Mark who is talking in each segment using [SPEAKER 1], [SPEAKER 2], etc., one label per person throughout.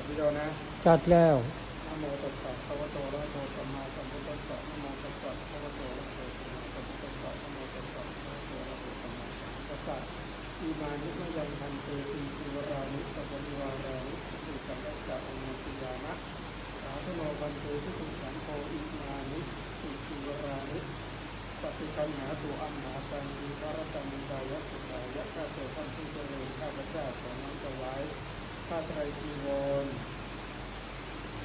[SPEAKER 1] ดวิดีโอนะ
[SPEAKER 2] จัดแล้ว
[SPEAKER 1] นะโมตัสสะภะคะวะโตอะระหะโตสัมมาสัมพุทธัสสะนะโมตัสสะภะคะวะโตอะระหะโตสัมมาสัมพุทธัสสะนะโมตัสสะภะคะวะโตอะระหะโตสัมมาสัมพุทธัสสะอิมานิมะยังพันเตติจิวรานิสัพพะนิวารานิสุติสังกัสสะอนุติยานะสาธุโนพันเตทุกุสังโฆอิมานิติจิวรานิปฏิคันหาตุอัมหาตังมีพระรัตมิกายะสุขายะข้าแต่ท่านผู้เจริญข้าพเจ้าขอน้อม ข้าไตรจีวร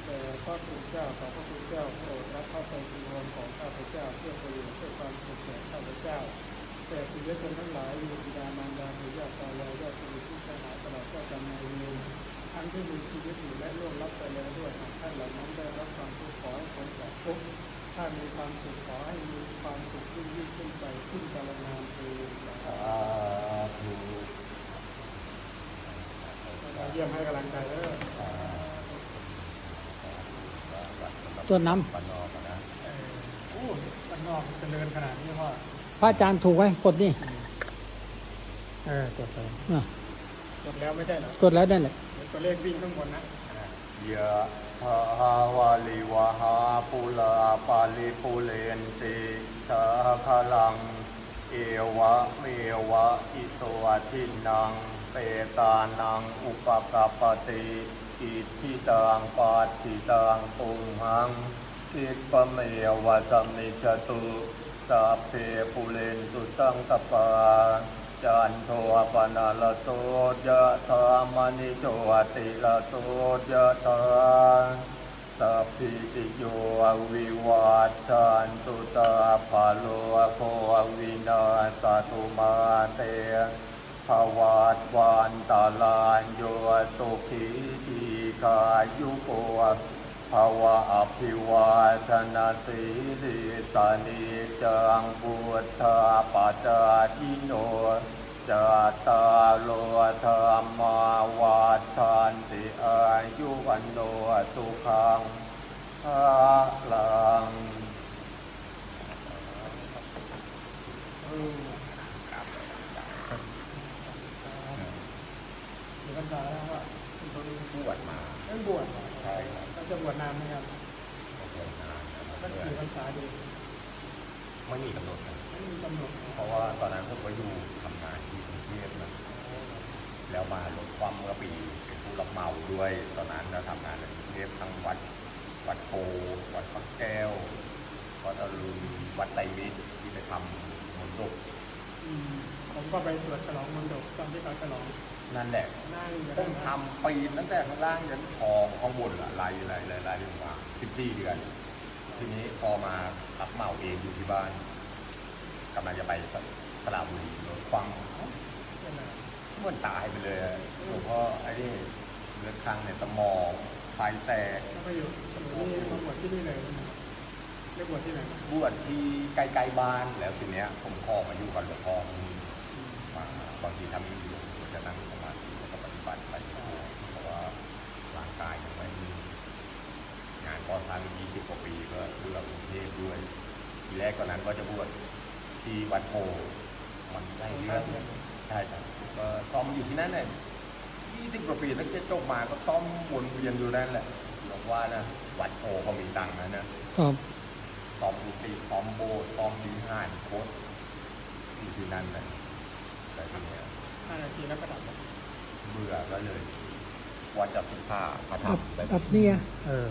[SPEAKER 1] แต่พระคุณเจ้าขอพระคุณเจ้าโปรดรับข้าไตรจีวรของข้าพเจ้าเพื่อประโยชน์เพื่อความสุขแก่ข้าพเจ้าแต่ปิยชนทั้งหลายมีบิดามารดาปู่ย่าตายายญาติสนิทที่สหายตลอดเจ้ากรรมนเวรท่านที่มีชีวิตอยู่และล่วงลับไปแล้วด้วยหากท่านเหล่านั้นได้รับความทุกข์ขอให้พ้นจากทุกข์ถ้ามีความสุขขอให้มีความสุขยิ่งยิ่งขึ้นไปซึ่งกาลนานเอ เยี่ยมให้กำลังใจเด้อ
[SPEAKER 2] ตัวน้
[SPEAKER 3] ปนอกนะ
[SPEAKER 1] เออโอ้บ้านนอกเจริญขนาดนี้พ่อำ
[SPEAKER 2] พระอาจารย์ถูกไหมกดนี่
[SPEAKER 1] เออกดไป
[SPEAKER 2] อะ
[SPEAKER 1] กดแล้วไม่ใช่เหรอก
[SPEAKER 2] ดแล้วนั่นแหละ
[SPEAKER 1] เดี๋ยวตัวเลขวิ่งข้างบนนะ
[SPEAKER 3] ยะทาวาลิวหาปุลาปาลิปุเรนติสาคลัง เอวะเมวะ อิโตทินัง เปตานังอุปกปปติอิทิตังปาติตังปุงหังอิปเมวะสมมิจตุสัพเพปุเรนตุสังกปาจันโทปนาลโสยะธามณิโชติลโสยะธาสัพพิติโยวิวัชชันตุตาภาโลโควินาสตุมาเต ภวัตวันตาลานโยสุขีทีขายุโกภาวะอภิวาทนาสีลิสานิจังพุทธาปัจจาทิโนจัตตาโลธรรมาวาทานติอายุวันโนสุขังภาลัง
[SPEAKER 1] เออเดี๋ยวกันตาแล้วว่าคุณตัวนี้
[SPEAKER 3] บวช มา
[SPEAKER 1] เอ้ยบวชเหรอ
[SPEAKER 3] ใช่ครับ
[SPEAKER 1] แล้วจะบวชนานไหมครับ
[SPEAKER 3] บวชนานนะครับ
[SPEAKER 1] ตั้งกี่พรรษาดี
[SPEAKER 3] ไม่มีกำหนดนะ
[SPEAKER 1] ไม่มีกำหนด
[SPEAKER 3] เพราะว่าตอนนั้นผมก็อยู่ทำงานที่กรุงเทพนะแล้วมาลดความเมื่อปีเป็นผู้รับเหมาด้วย ตอนนั้นเราทำงานในกรุงเทพทั้งวัดวัดโพวัดพระแก้ววัดอรุณวัดไตรมิตรที่ไปทำมนต์ดบ
[SPEAKER 1] อืมผมก็ไปสวดฉลองมนดบตอนที่เขาฉลอง
[SPEAKER 3] นั่นแหละ
[SPEAKER 1] นั่ง
[SPEAKER 3] ทำปีนตั้งแต่ข้างล่างยันทองข้างบนละไล่ไล่ไล่ไล่ลงมา14เดือน ทีนี้พอมารับเหมาเองอยู่ที่บ้านกำลังจะไปสระบุรีรถคว่ำ
[SPEAKER 1] นั่นน่ะ
[SPEAKER 3] เหมือนตายไปเลยหลวงพ่อไอ้นี่เลือดข้างในสมองไฟแตก
[SPEAKER 1] ก็อยู่นี่มาบวชที่นี่เลยเรียกบวชที่ไหน
[SPEAKER 3] บวชที่ใกลๆบ้านแล้วทีเนี้ยผมขอมาอยู่กับหลวงพ่อมาบางทีทำอยู่จะนั่งสมาธิแล้วก็ปฏิบัติไปเพราะว่าร่างกายยังไม่มีงานก่อสร้าง20กว่าปีก็เพื่อกรุงเทพด้วย ทีแรกตอนนั้นว่าจะบวชที่วัดโพมันได้เรื่องใช่ครับก็ซ้อมอยู่ที่นั่นเนี่ยยี่สิบกว่าปีตั้งแต่จบมาก็ซ้อมวนเวียนอยู่นั่นแหละหลวงว่านะวัดโพเขามีตังค์นะนะครับซ้อมกุฏิซ้อมโบสถ์ซ้อมวิหารโคตรอยู่ที่นั่นเลยแต่ทีเนี้ย
[SPEAKER 1] ห้านาทีแล้วก็ดับแล้ว
[SPEAKER 3] เบื่อก็เลยว่าจะพิพาพระธรร
[SPEAKER 2] อั
[SPEAKER 3] ม
[SPEAKER 2] บ
[SPEAKER 3] ไป
[SPEAKER 2] อับเนี่ยเออ